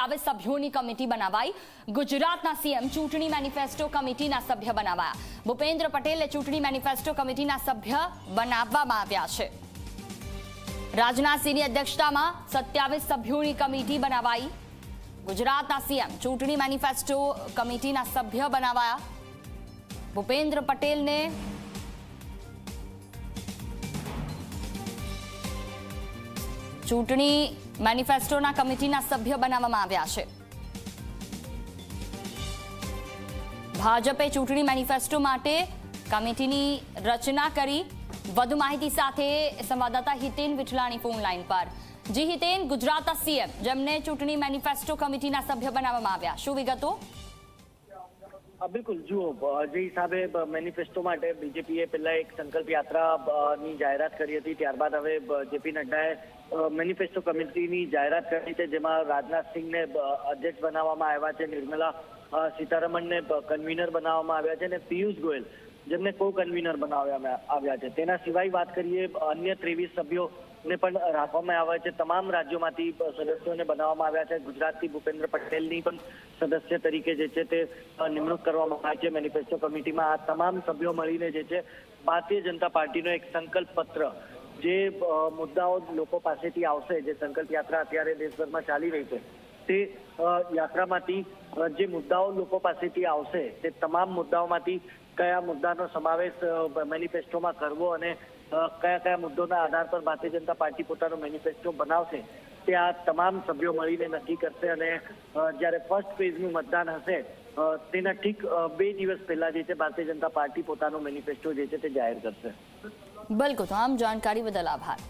સત્યાવીસ સભ્યોની કમિટી બનાવાઈ. ગુજરાતના સીએમ ચૂંટણી મેનિફેસ્ટો કમિટીના સભ્ય બનાવાયા. ભૂપેન્દ્ર પટેલે ચૂંટણી મેનિફેસ્ટો કમિટીના સભ્ય બનાવવામાં આવ્યા છે. રાજનાથસિંહની અધ્યક્ષતામાં સત્યાવીસ સભ્યોની કમિટી બનાવાઈ. ગુજરાતના સીએમ ચૂંટણી મેનિફેસ્ટો કમિટીના સભ્ય બનાવાયા. ભૂપેન્દ્ર પટેલને ચૂંટણી મેનિફેસ્ટોના કમિટીના સભ્ય બનાવવામાં આવ્યા છે. ભાજપે ચૂંટણી મેનિફેસ્ટો માટે કમિટીની રચના કરી. વધુ માહિતી સાથે સંવાદદાતા હિતેન વિઠલાણી ફોન લાઈન પર. જી હિતેન, ગુજરાતના સીએમ, જેમને ચૂંટણી મેનિફેસ્ટો કમિટીના સભ્ય બનાવવામાં આવ્યા. શું વિગતો? બિલકુલ. જુઓ જે હિસાબે મેનિફેસ્ટો માટે બીજેપીએ પહેલા એક સંકલ્પ યાત્રાની જાહેરાત કરી હતી. ત્યારબાદ હવે જેપી નડ્ડાએ મેનિફેસ્ટો કમિટીની જાહેરાત કરી છે, જેમાં રાજનાથસિંહને અધ્યક્ષ બનાવવામાં આવ્યા છે, નિર્મલા સીતારમણને કન્વીનર બનાવવામાં આવ્યા છે અને પિયુષ ગોયલ જેમને કો કન્વીનર બનાવવામાં આવ્યા છે. તેના સિવાય વાત કરીએ, અન્ય ત્રેવીસ સભ્યો ને પણ રાખવામાં આવ્યા છે. તમામ રાજ્યોમાંથી સદસ્યોને બનાવવામાં આવ્યા છે. ગુજરાતથી ભૂપેન્દ્ર પટેલની પણ સદસ્ય તરીકે જે છે તે નિમણૂક કરવામાં આવી છે મેનિફેસ્ટો કમિટીમાં. આ તમામ સભ્યો મળીને જે છે ભારતીય જનતા પાર્ટીનો એક સંકલ્પ પત્ર જે મુદ્દાઓ લોકો પાસેથી આવશે, જે સંકલ્પ યાત્રા અત્યારે દેશભરમાં ચાલી રહી છે. તે યાત્રામાંથી જે મુદ્દાઓ લોકો પાસેથી આવશે, તે તમામ મુદ્દાઓમાંથી કયા મુદ્દાનો સમાવેશ મેનિફેસ્ટોમાં કરવો અને કયા કયા મુદ્દોના આધાર પર ભારતીય જનતા પાર્ટી પોતાનો મેનિફેસ્ટો બનાવશે, તે આ તમામ સભ્યો મળીને નક્કી કરશે અને જ્યારે ફર્સ્ટ ફેઝનું મતદાન હશે તેના ઠીક બે દિવસ પહેલા જે છે ભારતીય જનતા પાર્ટી પોતાનો મેનિફેસ્ટો જે છે તે જાહેર કરશે. બિલકુલ આમ જાણકારી બદલ આભાર.